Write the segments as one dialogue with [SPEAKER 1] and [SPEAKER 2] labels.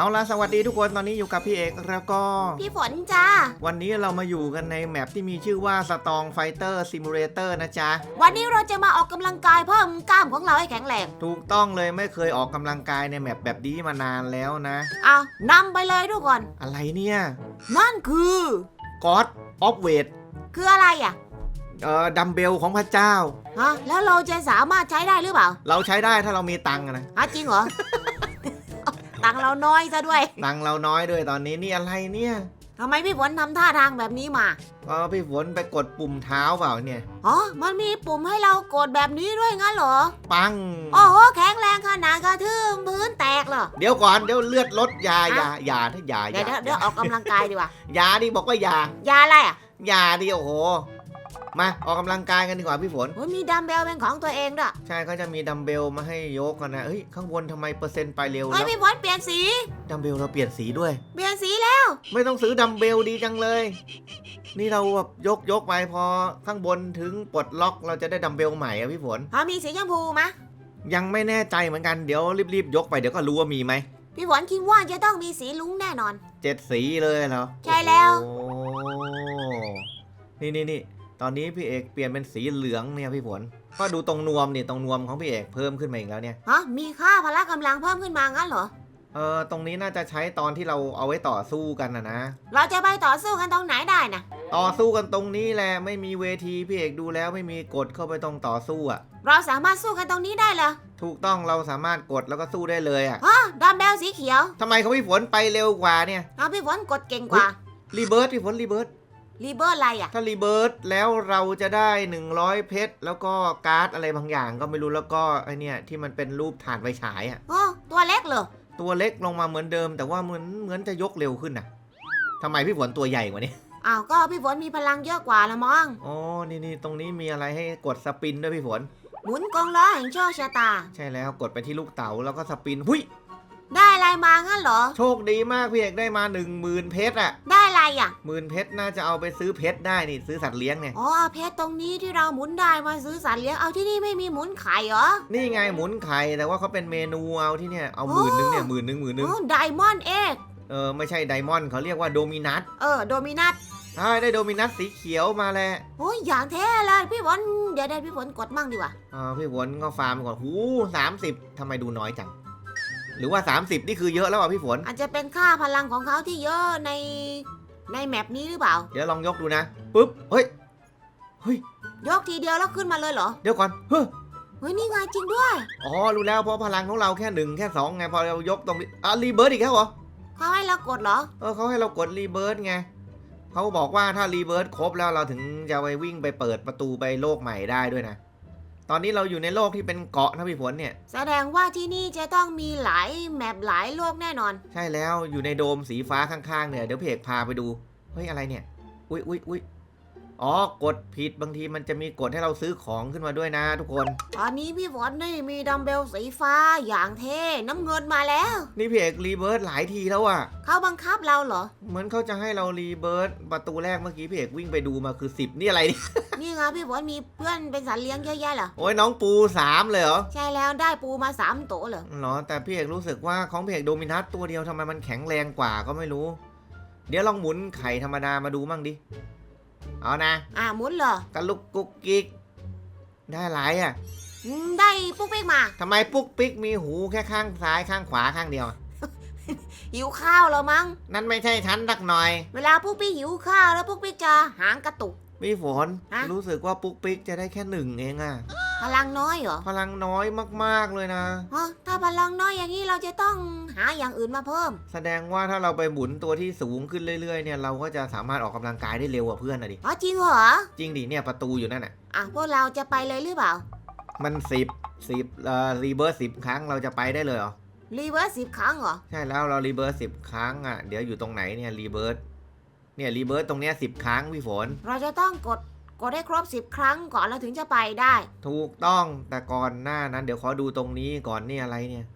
[SPEAKER 1] เอาละสวัสดีทุกคนตอนนี้อยู่กับพี่เอกแล้วก็
[SPEAKER 2] พี่ฝนจ้า
[SPEAKER 1] วันนี้เรามาอยู่กันในแมปที่มีชื่อว่า Strong Fighter Simulator นะจ๊ะ
[SPEAKER 2] วันนี้เราจะมาออกกำลังกายเพิ่มกล้ามของเราให้แข็งแรง
[SPEAKER 1] ถูกต้องเลยไม่เคยออกกำลังกายในแมปแบบนี้มานานแล้วนะ
[SPEAKER 2] เอานำไปเลยทุกคน
[SPEAKER 1] อะไรเนี่ย
[SPEAKER 2] นั่นคือ
[SPEAKER 1] God of Weight
[SPEAKER 2] คืออะไรอะ
[SPEAKER 1] เอ่อดัมเบลของพระเจ้า
[SPEAKER 2] ฮะแล้วเราจะสามารถใช้ได้หรือเปล่า
[SPEAKER 1] เราใช้ได้ถ้าเรามีตังค์อะนะ
[SPEAKER 2] ฮะจริงเหรอ ตังค์เราน้อยซะด้วย
[SPEAKER 1] ตังค์เราน้อยด้วยตอนนี้นี่อะไรเนี่ย
[SPEAKER 2] ทำไมพี่ฝนทำท่าทางแบบนี้มา
[SPEAKER 1] ก็พี่ฝนไปกดปุ่มเท้าเปล่าเนี่ย
[SPEAKER 2] อ๋อมันมีปุ่มให้เรากดแบบนี้ด้วยงั้นเหรอ
[SPEAKER 1] ปัง
[SPEAKER 2] โอ้โหแข็งแรงขนาดกระทืบพื้นแตกเหรอ
[SPEAKER 1] เดี๋ยวก่อนเดี๋ยวเลือดลดอยาอยาอยาถ้าอยาอ
[SPEAKER 2] เดี๋ย
[SPEAKER 1] ยาว
[SPEAKER 2] เดี๋ยวเดี๋ยวออกกำลังกายดีกว่า
[SPEAKER 1] อยาดิบอกว่าอยา ยา
[SPEAKER 2] อะไรอะ
[SPEAKER 1] อยาดิโอ้โห มาออกกำลังกายกันดีกว่าพี่ฝน
[SPEAKER 2] โอ้ยมีดัมเบลเป็นของตัวเองด้วย
[SPEAKER 1] ใช่เขาจะมีดัมเบลมาให้ยกกันนะเฮ้ยข้างบนทำไมเปอร์เซ็นต์ไปเร็ว
[SPEAKER 2] เฮ้ย
[SPEAKER 1] แล้ว
[SPEAKER 2] พี่ฝนเปลี่ยนสี
[SPEAKER 1] ดัมเบลเราเปลี่ยนสีด้วย
[SPEAKER 2] เปลี่ยนสีแล้ว
[SPEAKER 1] ไม่ต้องซื้อดัมเบลดีจังเลย นี่เราแบบยกยกไปพอข้างบนถึงปลดล็อกเราจะได้ดัมเบลใหม่อะพี่ฝน
[SPEAKER 2] พอมีสีชมพูมะ
[SPEAKER 1] ยังไม่แน่ใจเหมือนกันเดี๋ยวรีบๆยกไปเดี๋ยวก็รู้ว่ามีไหม
[SPEAKER 2] พี่ฝนคิดว่าจะต้องมีสีลุ้งแน่นอน
[SPEAKER 1] เจ็ดสีเลยเหรอ
[SPEAKER 2] ใช่แล้ว
[SPEAKER 1] โอ้นี่นี่นี่ ตอนนี้พี่เอกเปลี่ยนเป็นสีเหลืองเนี่ยพี่ฝนก็ดูตรงนวมนี่ตรงนวมของพี่เอกเพิ่มขึ้นมาอีกแล้วเนี่ย
[SPEAKER 2] ฮะมีค่าพละกำลังเพิ่มขึ้นมางั้นเหรอ
[SPEAKER 1] เออตรงนี้น่าจะใช้ตอนที่เราเอาไว้ต่อสู้กันนะนะ
[SPEAKER 2] เราจะไปต่อสู้กันตรงไหนได้นะ
[SPEAKER 1] ต่อสู้กันตรงนี้แหละไม่มีเวทีพี่เอกดูแล้วไม่มีกดเข้าไปตรงต่อสู้อะ
[SPEAKER 2] เราสามารถสู้กันตรงนี้ได้เหรอ
[SPEAKER 1] ถูกต้องเราสามารถกดแล้วก็สู้ได้เลยอะ
[SPEAKER 2] ฮะดัมเบลสีเขียว
[SPEAKER 1] ทำไมเขาพี่ฝนไปเร็วกว่าเนี่ย
[SPEAKER 2] เอาพี่ฝนกดเก่งกว่า
[SPEAKER 1] รีเบิร์ตพี่ฝนรีเบิร์ต
[SPEAKER 2] รีเบอร์อะไรอะ
[SPEAKER 1] ถ้ารีเบิร์ตแล้วเราจะได้ 100 เพชรแล้วก็การ์ดอะไรบางอย่างก็ไม่รู้แล้วก็ไอเนี่ยที่มันเป็นรูปถ่านไฟฉายอะ
[SPEAKER 2] โอ้ตัวเล็กเหรอ
[SPEAKER 1] ตัวเล็กลงมาเหมือนเดิม แต่ว่าเหมือนเหมือนจะยกเร็วขึ้นน่ะทำไมพี่ฝนตัวใหญ่กว่านี้
[SPEAKER 2] อ้าวก็พี่ฝนมีพลังเยอะกว่าละมั้ง
[SPEAKER 1] อ๋อนี่นี่ตรงนี้มีอะไรให้กดสปินด้วยพี่ฝน
[SPEAKER 2] หมุนกลล้อแห่งโชคชะตา
[SPEAKER 1] ใช่แล้วกดไปที่ลูกเต๋าแล้วก็สปินหุย
[SPEAKER 2] ได้อะไรมางั้นเหรอ
[SPEAKER 1] โชคดีมากพี่เอกได้มา 1 0,000 เพชรอะ
[SPEAKER 2] ได้ อะไรอะ
[SPEAKER 1] หมื่นเพชรน่าจะเอาไปซื้อเพชรได้นี่ซื้อสัตว์เลี้ยงเนี่ย
[SPEAKER 2] อ๋อเพชรตรงนี้ที่เราหมุนได้มาซื้อสัตว์เลี้ยง เอาที่นี่ไม่มีหมุนไข่เหรอ
[SPEAKER 1] นี่ไงหมุนไข่แต่ว่าเขาเป็นเมนูเอาที่เนี่ยเอาหมื่นนึงเนี่ยหมื่นนึงหมื่นนึง
[SPEAKER 2] โอ้ไดมอนด์เอ็ก
[SPEAKER 1] เออไม่ใช่ไดมอนด์เขาเรียกว่าโดมินัส
[SPEAKER 2] เออโดมินัส
[SPEAKER 1] ใช่ได้โดมินัสสีเขียวมาแล้ว
[SPEAKER 2] โอ้ยอย่างเท่เลยพี่ฝนเดี๋ยวได้พี่ฝนกดมั่งดีกว่า
[SPEAKER 1] อ่าพี่ฝนก็ฟาร์มไปก่อนหูสามสิบทำไมดูน้อยจังหรือว่า 30 นี่คือเยอะแล้วอะพี่ฝน
[SPEAKER 2] อาจจะเป็นค่าพลังของเขาที่เยอะใน ในแมปนี้หรือเปล่า
[SPEAKER 1] เดี๋ยวลองยกดูนะปุ๊บเฮ้ยเฮ้ย
[SPEAKER 2] ยกทีเดียวแล้วขึ้นมาเลยเหรอ
[SPEAKER 1] เดี๋ยวก่อนเฮ้ย
[SPEAKER 2] เฮ้ยนี่ไงจริงด้วย
[SPEAKER 1] อ๋อรู้แล้วเพราะพลังของเราแค่หนึ่งแค่สองไงพอเรายกตรงนี้อะรีเบิร์ดอีกแล้วเหรอ
[SPEAKER 2] เขาให้เรากดเหรอ
[SPEAKER 1] เออเขาให้เรากดรีเบิร์ดไงเขาบอกว่าถ้ารีเบิร์ดครบแล้วเราถึงจะไปวิ่งไปเปิดประตูไปโลกใหม่ได้ด้วยนะ ตอนนี้เราอยู่ในโลกที่เป็นเกาะนะพี่ฝนเนี่ย
[SPEAKER 2] แสดงว่าที่นี่จะต้องมีหลายแมปหลายโลกแน่นอน
[SPEAKER 1] ใช่แล้วอยู่ในโดมสีฟ้าข้างๆเนี่ยเดี๋ยวเพกพาไปดู เฮ้ยอะไรเนี่ย อุ๊ยอุ๊ยอุ๊ย อ๋อกดผิดบางทีมันจะมีกดให้เราซื้อของขึ้นมาด้วยนะทุกคน
[SPEAKER 2] ตอนนี้พี่ฝนนี่มีดัมเบลสีฟ้าอย่างเท่น้ำเงินมาแล้ว
[SPEAKER 1] นี่พี่เอกรีเบิร์ดหลายทีแล้วอะ
[SPEAKER 2] เขาบังคับเราเหรอ
[SPEAKER 1] เหมือนเขาจะให้เรารีเบิร์ดประตูแรกเมื่อกี้พี่เอกวิ่งไปดูมาคือ 10 นี่อะไรเนี่ย
[SPEAKER 2] นี่ไงพี่ฝนมีเพื่อนเป็นสัตว์เลี้ยงเยอะแยะเหรอ
[SPEAKER 1] โอ้ยน้องปูสามเลยเหรอ
[SPEAKER 2] ใช่แล้วได้ปูมาสามตัวเหรอ
[SPEAKER 1] เหรอแต่พี่เอกรู้สึกว่าของพี่เอกโดมินัสตัวเดียวทำไมมันแข็งแรงกว่าก็ไม่รู้ เดี๋ยวลองหมุนไข่ธรรมดามาดูมั่งดิ เอานะ
[SPEAKER 2] อ่าหมุนเหรอ ก
[SPEAKER 1] ระลุกกุกกิกได้หลายอะ
[SPEAKER 2] อืมได้ปุ๊กปิ๊กมา
[SPEAKER 1] ทำไมปุ๊กปิ๊กมีหูแค่ข้างซ้ายข้างขวาข้างเดียวอะ
[SPEAKER 2] หิวข้าวแล้วมั้ง
[SPEAKER 1] นั่นไม่ใช่ฉันสักหน่อย
[SPEAKER 2] เวลาปุ๊กปิ๊กหิวข้าวแล้วปุ๊กปิ๊กจะหางกระตุก
[SPEAKER 1] พี่ฝน
[SPEAKER 2] ฮะ
[SPEAKER 1] รู้สึกว่าปุ๊กปิ๊กจะได้แค่หนึ่งเองอะ
[SPEAKER 2] พลังน้อยเหรอ
[SPEAKER 1] พลังน้อยมากๆเลยนะ
[SPEAKER 2] ฮะถ้าพลังน้อยอย่างนี้เราจะต้องหาอย่างอื่นมาเพิ่ม
[SPEAKER 1] แสดงว่าถ้าเราไปหมุนตัวที่สูงขึ้นเรื่อยๆเนี่ยเราก็จะสามารถออกกำลังกายได้เร็วกว่าเพื่อนอะดิ
[SPEAKER 2] อ๋อจริงเหรอ
[SPEAKER 1] จริงดิเนี่ยประตูอยู่นั่นน่ะ
[SPEAKER 2] อะพวกเราจะไปเลยหรือเปล่า
[SPEAKER 1] มันสิบสิบเอ่อรีเบิร์สิบครั้งเราจะไปได้เลยเหรอ
[SPEAKER 2] รีเวิร์สสิบครั้งเหรอ
[SPEAKER 1] ใช่แล้วเรารีเบิร์สิบครั้งอะเดี๋ยวอยู่ตรงไหนเนี่ยรีเบิร์ เนี่ยรีเบิร์ตรงเนี้ยสิบครั้งพี่ฝน
[SPEAKER 2] เราจะต้องกดกดให้ครบสิบครั้งก่อนเราถึงจะไปได้
[SPEAKER 1] ถูกต้องแต่ก่อนหน้านั้นเดี๋ยวขอดูตรงนี้ก่อนนี่อะไรเนี่ย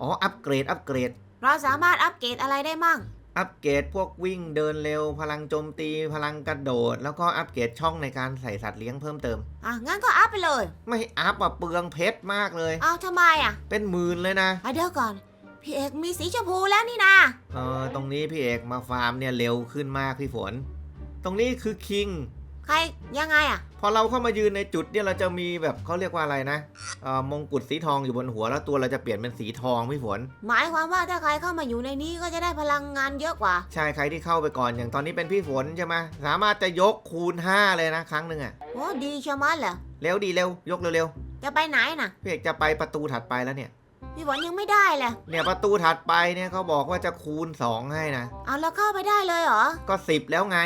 [SPEAKER 1] อ๋ออัปเกรดอัปเกรด
[SPEAKER 2] เราสามารถอัปเกรดอะไรได้มั่ง
[SPEAKER 1] อัปเกรดพวกวิ่งเดินเร็ว พลังโจมตี พลังกระโดด แล้วก็อัปเกรดช่องในการใส่สัตว์เลี้ยงเพิ่มเติม
[SPEAKER 2] อะ งั้นก็อัพไปเลย
[SPEAKER 1] ไม่อัพอะเปลืองเพชรมากเลย
[SPEAKER 2] เอาทำไมอะ
[SPEAKER 1] เป็นหมื่นเลยนะ
[SPEAKER 2] อะเดี๋ยวก่อน พี่เอกมีสีชมพูแล้วนี่นา
[SPEAKER 1] เออ ตรงนี้พี่เอกมาฟาร์มเนี่ยเร็วขึ้นมากพี่ฝน ตรงนี้คือคิง
[SPEAKER 2] ใครยังไงอะ
[SPEAKER 1] พอเราเข้ามายืนในจุดเนี่ยเราจะมีแบบเขาเรียกว่าอะไรนะเอ่อมงกุฎสีทองอยู่บนหัวแล้วตัวเราจะเปลี่ยนเป็นสีทองพี่ฝน
[SPEAKER 2] หมายความว่าถ้าใครเข้ามาอยู่ในนี้ก็จะได้พลังงานเยอะกว่า
[SPEAKER 1] ใช่ใครที่เข้าไปก่อนอย่างตอนนี้เป็นพี่ฝนใช่ไหมสามารถจะยกคูณ 5 เลยนะครั้งหนึ่งอะ
[SPEAKER 2] โอ้ดีชะมัดเหรอ
[SPEAKER 1] เร็วดีเร็วยกเร็ว
[SPEAKER 2] จะไปไหนน่ะ
[SPEAKER 1] ๆพี่เอกจะไปประตูถัดไปแล้วเนี่ย
[SPEAKER 2] พี่ฝนยังไม่ได้เลย
[SPEAKER 1] เนี่ยประตูถัดไปเนี่ยเขาบอกว่าจะคูณ 2 ให้นะ
[SPEAKER 2] เอาแล้วเข้าไปได้เลยเหรอ
[SPEAKER 1] ก็ 10 แล้วไง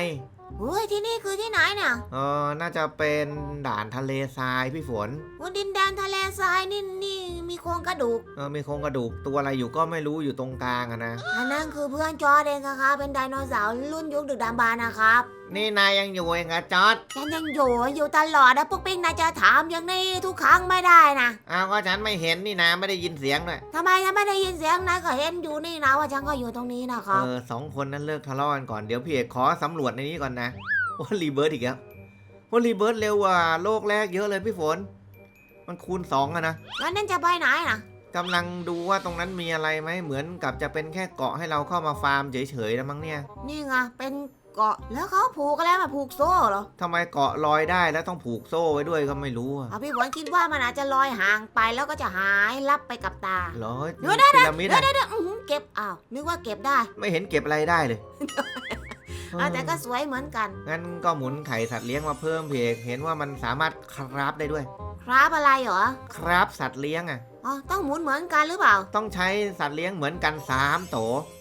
[SPEAKER 2] เฮ้ยที่นี่คือที่ไหนเนี่ย
[SPEAKER 1] เออน่าจะเป็นด่านทะเลทรายพี่ฝน
[SPEAKER 2] วันดินแดนทะเลทรายนี่นี่มีโครงกระดูก
[SPEAKER 1] เออมีโครงกระดูกตัวอะไรอยู่ก็ไม่รู้อยู่ตรงกลางอะนะ
[SPEAKER 2] อันนั้นคือเพื่อนจอร์ดเองนะคะเป็นไดโนเสาร์รุ่นยุคดึกดำบรรพ์นะครับ
[SPEAKER 1] นี่นายยังอยู่เองอะจอร์ด
[SPEAKER 2] ฉันยังอยู่อยู่ตลอดนะพวกปิ๊งนายจะถามอย่างนี้ทุกครั้งไม่ได้นะ
[SPEAKER 1] อ้าวก็ฉันไม่เห็นนี่นะไม่ได้ยินเสียงด้วย
[SPEAKER 2] ทำไมฉันไม่ได้ยินเสียงนายก็เห็นอยู่นี่นะว่าฉันก็อยู่ตรงนี้นะค
[SPEAKER 1] เอ
[SPEAKER 2] รับ
[SPEAKER 1] อสองคนนั้นเลิกทะเลาะกันก่อนเดี๋ยวพี่เอกขอสำรวจในนี้ก่อนนะว่ารีเบิร์ดอีกแล้วว่ารีเบิร์ดเร็วกว่าโลกแรกเยอะเลยพี่ฝน มันคูณสองอะนะ
[SPEAKER 2] แล้วนั่นจะไปไหนนะ
[SPEAKER 1] กำลังดูว่าตรงนั้นมีอะไรไหมเหมือนกับจะเป็นแค่เกาะให้เราเข้ามาฟาร์มเฉยๆนะมั้งเนี่ย
[SPEAKER 2] นี่ไงเป็น เกาะ แล้วเขาผูกอะไรมาผูกโซ่เหรอ
[SPEAKER 1] ทำไมเกาะลอยได้แล้วต้องผูกโซ่ไว้ด้วยก็ไม่รู้อะ
[SPEAKER 2] เอาพี่ฝนคิดว่ามันอาจจะลอยห่างไปแล้วก็จะหายลับไปกับตา
[SPEAKER 1] เหรอ
[SPEAKER 2] เดี๋ยว
[SPEAKER 1] พีระมิด
[SPEAKER 2] เดี๋ยว
[SPEAKER 1] อะ
[SPEAKER 2] เดี๋ยวเดี๋ยวอื้อหือเก็บอ้าวนึกว่าเก็บได้
[SPEAKER 1] ไม่เห็นเก็บอะไรได้เลย
[SPEAKER 2] อะแต่ก็สวยเหมือนกัน
[SPEAKER 1] งั้นก็หมุนไข่สัตว์เลี้ยงมาเพิ่มพี่เอกเห็นว่ามันสามารถคราฟได้ด้วย
[SPEAKER 2] ครับอะไรเหรอ
[SPEAKER 1] คราฟสัตว์เลี้ยงอะ
[SPEAKER 2] อ๋อต้องหมุนเหมือนกันหรือเปล่า
[SPEAKER 1] ต้องใช้สัตว์เลี้ยงเหมือนกันสามโต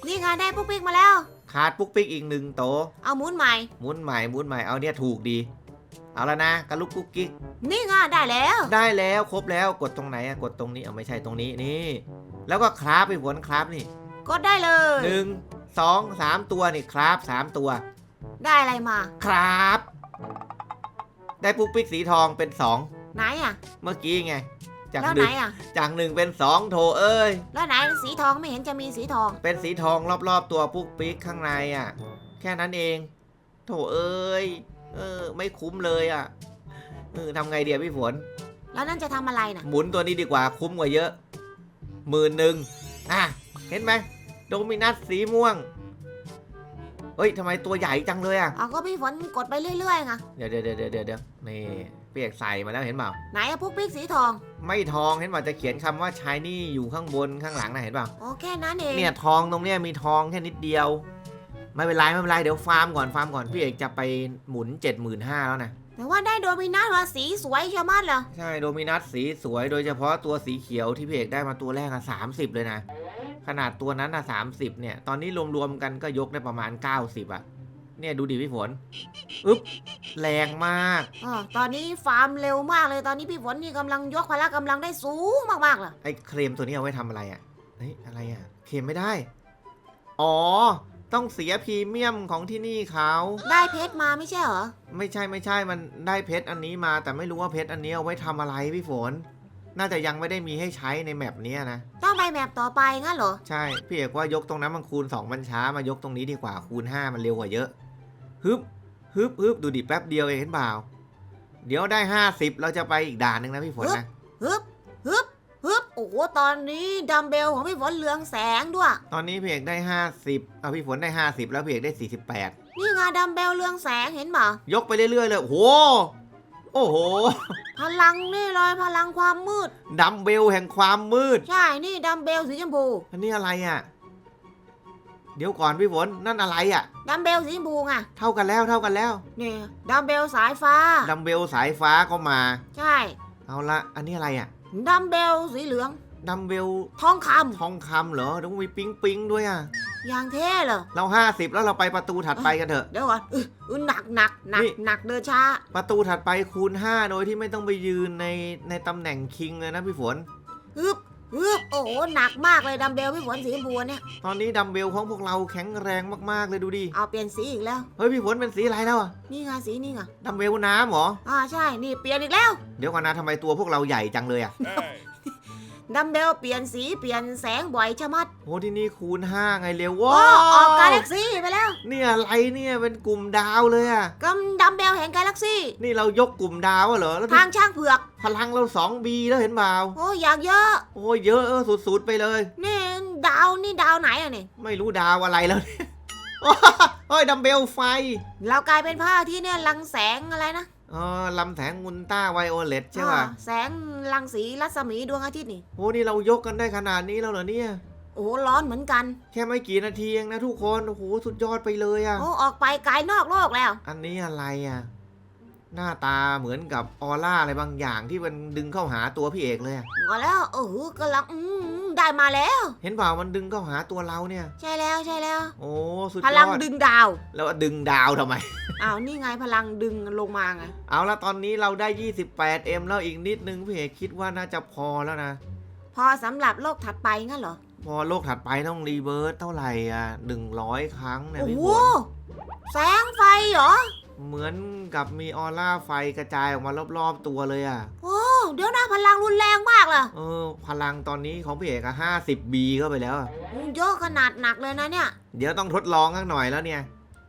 [SPEAKER 2] นี่ไงได้ปุ๊กปิ๊กมาแล้ว
[SPEAKER 1] ขาดปุ๊กปิ๊กอีกหนึ่งโต
[SPEAKER 2] เอาหมุนใหม่
[SPEAKER 1] หมุนใหม่หมุนใหม่เอาเนี่ยถูกดี เอาแล้วนะกระลุกกุ๊กกิ๊ก
[SPEAKER 2] นี่ไงได้แล้ว
[SPEAKER 1] ได้แล้วครบแล้วกดตรงไหนอะกดตรงนี้เอาไม่ใช่ตรงนี้นี่ แล้วก็คราฟไปผลคราฟนี่
[SPEAKER 2] กดได้เลย
[SPEAKER 1] หนึ่งสองสามตัวนี่คราฟสามตัว
[SPEAKER 2] ได้อะไรมา
[SPEAKER 1] คราฟได้ปุ๊กปิ๊กสีทองเป็นสอง
[SPEAKER 2] ไหนอะ
[SPEAKER 1] เมื่อกี้ไง จาก
[SPEAKER 2] แล้ว
[SPEAKER 1] ห
[SPEAKER 2] ไหน
[SPEAKER 1] นึ่ง
[SPEAKER 2] อะ
[SPEAKER 1] จากหนึ่งเป็นสองโถเอ้ย
[SPEAKER 2] แล้วไหนสีทองไม่เห็นจะมีสีทอง
[SPEAKER 1] เป็นสีทองรอบๆ ตัวปุ๊กปิ๊กข้างในอะ แค่นั้นเอง โถเอ้ย เออ ไม่คุ้มเลยอะเออทำไงเดียพี่ฝน
[SPEAKER 2] แล้วนั่นจะทำอะไรน่ะ
[SPEAKER 1] หมุนตัวนี้ดีกว่าคุ้มกว่าเยอะหมื่นหนึ่งอะ เห็นไหมโดมินัสสีม่วง เฮ้ยทำไมตัวใหญ่จังเลยอะ
[SPEAKER 2] เอาก็พี่ฝนกดไปเรื่อยๆไง
[SPEAKER 1] เดี๋ยวเดี๋ยวเดี๋ยวเดี๋ยวเดี๋ยวนี่ เปียกใส่มาแล้วเห็นเปล่า
[SPEAKER 2] ไหนอะปุ๊กปิ๊กสีทอง
[SPEAKER 1] ไม่ทองเห็นเปล่าจะเขียนคำว่าชายนี่อยู่ข้างบนข้างหลังนะเห็นเปล่า
[SPEAKER 2] โอแค่นั้นเอง
[SPEAKER 1] เนี่ยทองตรงเนี้ยมีทองแค่นิดเดียว ไม่เป็นไรไม่เป็นไรเดี๋ยวฟาร์มก่อนฟาร์มก่อนพี่เอกจะไปหมุนเจ็ดหมื่นห้าแล้วนะ
[SPEAKER 2] แต่ว่าได้โดมินัสมาสีสวยชะมัดเหรอ
[SPEAKER 1] ใช่โดมินัสสีสวยโดยเฉพาะตัวสีเขียวที่พี่เอกได้มาตัวแรกอะสามสิบเลยนะ ขนาดตัวนั้นอะสามสิบเนี่ยตอนนี้รวมๆกันก็ยกได้ประมาณ 90อะ เนี่ยดูดิพี่ฝนอึ๊บแรงมาก
[SPEAKER 2] ออตอนนี้ฟาร์มเร็วมากเลยตอนนี้พี่ฝนนี่กำลังยกพละกำลังได้สูงมากๆเลย
[SPEAKER 1] ไอ้เคลมตัวนี้เอาไว้ทำอะไรอะเฮ้ยอะไรอะเคลมไม่ได้ อ๋อ ต้องเสียพรีเมียมของที่นี่เขา
[SPEAKER 2] ได้เพชรมาไม่ใช่เหรอ
[SPEAKER 1] ไม่ใช่ไม่ใช่มันได้เพชรอันนี้มา แต่ไม่รู้ว่าเพชรอันนี้เอาไว้ทำอะไรพี่ฝน น่าจะยังไม่ได้มีให้ใช้ในแมปเนี้ยนะ
[SPEAKER 2] ต้องไปแมปต่อไปงั้นเหรอ
[SPEAKER 1] ใช่ พี่เอกว่ายกตรงนั้นมันคูณ2มันช้ามายกตรงนี้ดีกว่าคูณ 5 มันเร็วกว่าเยอะ ฮึบฮึบฮึบดูดิแป๊บเดียวเองเห็นเปล่า เดี๋ยวได้ 50 เราจะไปอีกด่านหนึ่งนะพี่ฝนนะ
[SPEAKER 2] ฮึบฮึบฮึบโอ้โหตอนนี้ดัมเบลของพี่ฝนเรืองแสงด้วย
[SPEAKER 1] ตอนนี้พี่เอกได้ 50เอาพี่ฝนได้ 50 แล้วพี่เอกได้ 48
[SPEAKER 2] นี่ไงดัมเบลเรืองแสงเห็นเปล่าย
[SPEAKER 1] กไปเรื่อยๆเลยโอ้โหโอ้โห
[SPEAKER 2] พลังนี่เลยพลังความมืด
[SPEAKER 1] ดัมเบลแห่งความมืด
[SPEAKER 2] ใช่ นี่ดัมเบลสีชมพู
[SPEAKER 1] อันนี้อะไรอะ เดี๋ยวก่อนพี่ฝนนั่นอะไรอะ
[SPEAKER 2] ดัมเบลสีชมพูไง
[SPEAKER 1] เท่ากันแล้วเท่ากันแล้ว
[SPEAKER 2] นี่ดัมเบลสายฟ้า
[SPEAKER 1] ดัมเบลสายฟ้าก็มา
[SPEAKER 2] ใช่
[SPEAKER 1] เอาละอันนี้อะไรอะ
[SPEAKER 2] ดัมเบลสีเหลือง
[SPEAKER 1] ดัมเบล
[SPEAKER 2] ทองค
[SPEAKER 1] ทองคำเหรอต้องมีปิ๊งปิ๊งด้วยอะำ
[SPEAKER 2] อย่างเท่เลย
[SPEAKER 1] เราห้าสิบแล้วเราไปประตูถัดไปกันเถอะ
[SPEAKER 2] เดี๋ยวก่อนอื้ออื้อหนักหนักหนัก
[SPEAKER 1] นี่
[SPEAKER 2] หนักเดินช้า
[SPEAKER 1] ประตูถัดไปคูณ 5 โดยที่ไม่ต้องไปยืนในในตำแหน่งคิงเลยนะพี่ฝน
[SPEAKER 2] ฮึบ ฮึบโอ้โหหนักมากเลยดัมเบลพี่ฝนสีชมพูเนี่ย
[SPEAKER 1] ตอนนี้ดัมเบลของพวกเราแข็งแรงมากๆเลยดูดิ
[SPEAKER 2] เอาเปลี่ยนสีอีกแล้ว
[SPEAKER 1] เฮ้ยพี่ฝนเป็นสีอะไรแล้วอะ
[SPEAKER 2] นี่ไงสีนี่ไง
[SPEAKER 1] ดัมเบลน้ำเหรอ
[SPEAKER 2] อ่าใช่ นี่เปลี่ยนอีกแล้ว
[SPEAKER 1] เดี๋ยวก่อนนะทำไมตัวพวกเราใหญ่จังเลยอะ
[SPEAKER 2] ดัมเบลเปลี่ยนสีเปลี่ยนแสงบ่อยชะมัด
[SPEAKER 1] โอ้ที่นี่คูณ5ไงเร็ว
[SPEAKER 2] โอ้
[SPEAKER 1] ว้า
[SPEAKER 2] ออกกาแล็
[SPEAKER 1] ว
[SPEAKER 2] กซี่ไปแล้ว
[SPEAKER 1] เนี่ยอะไรเนี่ยเป็นกลุ่มดาวเลยอะ
[SPEAKER 2] กำดัมเบลแห่งกาแล็กซี่
[SPEAKER 1] นี่เรายกกลุ่มดาวอะเหรอแล้วดู
[SPEAKER 2] ทางช่างเผือก
[SPEAKER 1] พลังเรา 2B แล้วเห็นเปล่า
[SPEAKER 2] โอ้อยากเยอะ
[SPEAKER 1] โอ้ยเยอะเออสุดๆไปเลย
[SPEAKER 2] นี่ดาวนี่ดาวไหนอะเนี่ย
[SPEAKER 1] ไม่รู้ดาวอะไรแล้วเนี่ยโอ้ยดัมเบลไฟ
[SPEAKER 2] เรากลายเป็นผ้าที่เนี่ยรังแสงอะไรนะ
[SPEAKER 1] เออลำแสงอุลตราไวโอเลตใช่ป่ะ
[SPEAKER 2] อ่าแสงรังสีรัศมีดวงอาทิตย์นี่
[SPEAKER 1] โอ้นี่เรายกกันได้ขนาดนี้แล้วเหรอเนี่ย
[SPEAKER 2] โอ้โหร้อนเหมือนกัน
[SPEAKER 1] แค่ไม่กี่นาทีเองนะทุกคนโอ้โหสุดยอดไปเลยอะ
[SPEAKER 2] โอ้ออกไปไกลนอกโลกแล้ว
[SPEAKER 1] อันนี้อะไรอะหน้าตาเหมือนกับออร่าอะไรบางอย่างที่มันดึงเข้าหาตัวพี่เอกเลยอะ
[SPEAKER 2] มาแล้วเออกำลังอืม ได้มาแล้ว
[SPEAKER 1] เห็นเปล่ามันดึงเข้าหาตัวเราเนี่ย
[SPEAKER 2] ใช่แล้วใช่แล้ว
[SPEAKER 1] โอ้สุด
[SPEAKER 2] พ
[SPEAKER 1] ย
[SPEAKER 2] ลัง
[SPEAKER 1] อด
[SPEAKER 2] ดึงดาว
[SPEAKER 1] แล้วดึงดาวทำไม
[SPEAKER 2] อ้าวนี่ไงพลังดึงลงมาไง
[SPEAKER 1] เอาละตอนนี้เราได้ 28M แล้วอีกนิดนึงพี่เอกคิดว่าน่าจะพอแล้วนะ
[SPEAKER 2] พอสำหรับโลกถัดไปงั้นเหรอ
[SPEAKER 1] พอโลกถัดไปต้องรีเบิร์ตเท่าไหร่อะ100 ครั้งเนี่ย
[SPEAKER 2] โอ้
[SPEAKER 1] พี่
[SPEAKER 2] โห
[SPEAKER 1] ฝน
[SPEAKER 2] แสงไฟเหรอ
[SPEAKER 1] เหมือนกับมีออร่าไฟกระจายออกมารอบๆตัวเลยอะ
[SPEAKER 2] โอ้ เดี๋ยวนะพลังรุนแรงมากเลย
[SPEAKER 1] เออพลังตอนนี้ของพี่เอกอะ 50B เข้าไปแล้วอะ
[SPEAKER 2] อืมเยอะขนาดหนักเลยนะเนี่ย
[SPEAKER 1] เดี๋ยวต้องทดลองกันหน่อยแล้วเนี่ย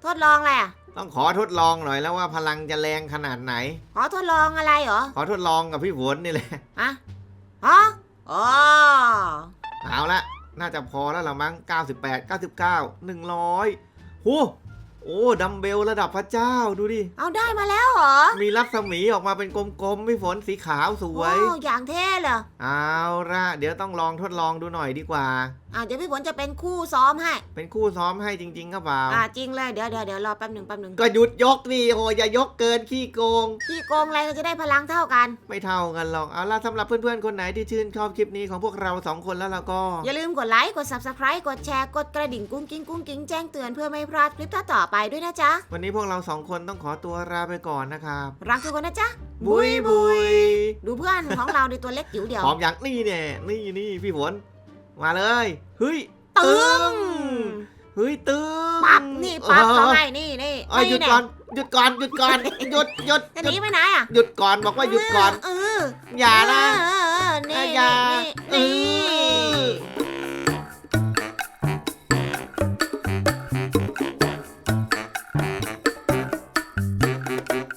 [SPEAKER 2] ทดลองอะไรอะ
[SPEAKER 1] ต้องขอทดลองหน่อยแล้วว่าพลังจะแรงขนาดไหน
[SPEAKER 2] ขอทดลองอะไรเหรอ
[SPEAKER 1] ขอทดลองกับพี่ฝนนี่แหละ
[SPEAKER 2] ฮะฮะอ๋อ
[SPEAKER 1] เอาละน่าจะพอแล้วละมั้ง98 99 100หู โอ้ดัมเบลระดับพระเจ้าดูดิ
[SPEAKER 2] เอาได้มาแล้วเหรอ
[SPEAKER 1] มีรัศมีออกมาเป็นกลมๆพี่ฝนสีขาวสวย
[SPEAKER 2] โอ้อย่างเท่เลย
[SPEAKER 1] เอาละเดี๋ยวต้องลองทดลองดูหน่อยดีกว่า
[SPEAKER 2] อ่าเดี๋ยวพี่ฝนจะเป็นคู่ซ้อมให้
[SPEAKER 1] เป็นคู่ซ้อมให้จริงๆก็เปล่า
[SPEAKER 2] อ่าจริงเลยเดี๋ยวเดี๋ยวเดี๋ยวรอแป๊บหนึ่งแป๊บหนึ่ง
[SPEAKER 1] ก็หยุดยกดิโอ้อย่ายกเกินขี้โกง
[SPEAKER 2] พี่โกงอะไรก็จะได้พลังเท่ากัน
[SPEAKER 1] ไม่เท่ากันหรอก เอาล่ะสำหรับเพื่อนๆคนไหนที่ชื่นชอบคลิปนี้ของพวกเราสองคนแล้วเราก็
[SPEAKER 2] อย่าลืมกดไลค์กด subscribe กดแชร์กดกระดิ่งกุ้งกิ้งกุ้งกิ้งแจ้งเตือนเพื่อไม่พลาดคลิปต่อๆไปด้วยนะจ๊ะ
[SPEAKER 1] วันนี้พวกเราสองคนต้องขอตัวลาไปก่อนนะครับ
[SPEAKER 2] รักทุกคนนะจ๊ะ
[SPEAKER 1] บุยบุย
[SPEAKER 2] ดูเพื่อนของเราในตัวเล็กจิ๋วเดียว
[SPEAKER 1] พร้อมอย่างนี่แน่นี่นี่พี่ฝน มาเลยเฮ้ย
[SPEAKER 2] ตึ้ง
[SPEAKER 1] เฮ้ยตึ้ง
[SPEAKER 2] ปั๊บนี่ปั๊บ
[SPEAKER 1] เขา
[SPEAKER 2] ให้นี่นี่
[SPEAKER 1] นี่หยุดก่อนหยุดก่อนหยุดก่อนหยุดหยุด
[SPEAKER 2] จะหนีไปไหนอะ
[SPEAKER 1] หยุดก่อนบอกว่าหยุดก่อน
[SPEAKER 2] ออ
[SPEAKER 1] ย่านะ
[SPEAKER 2] อย่านี่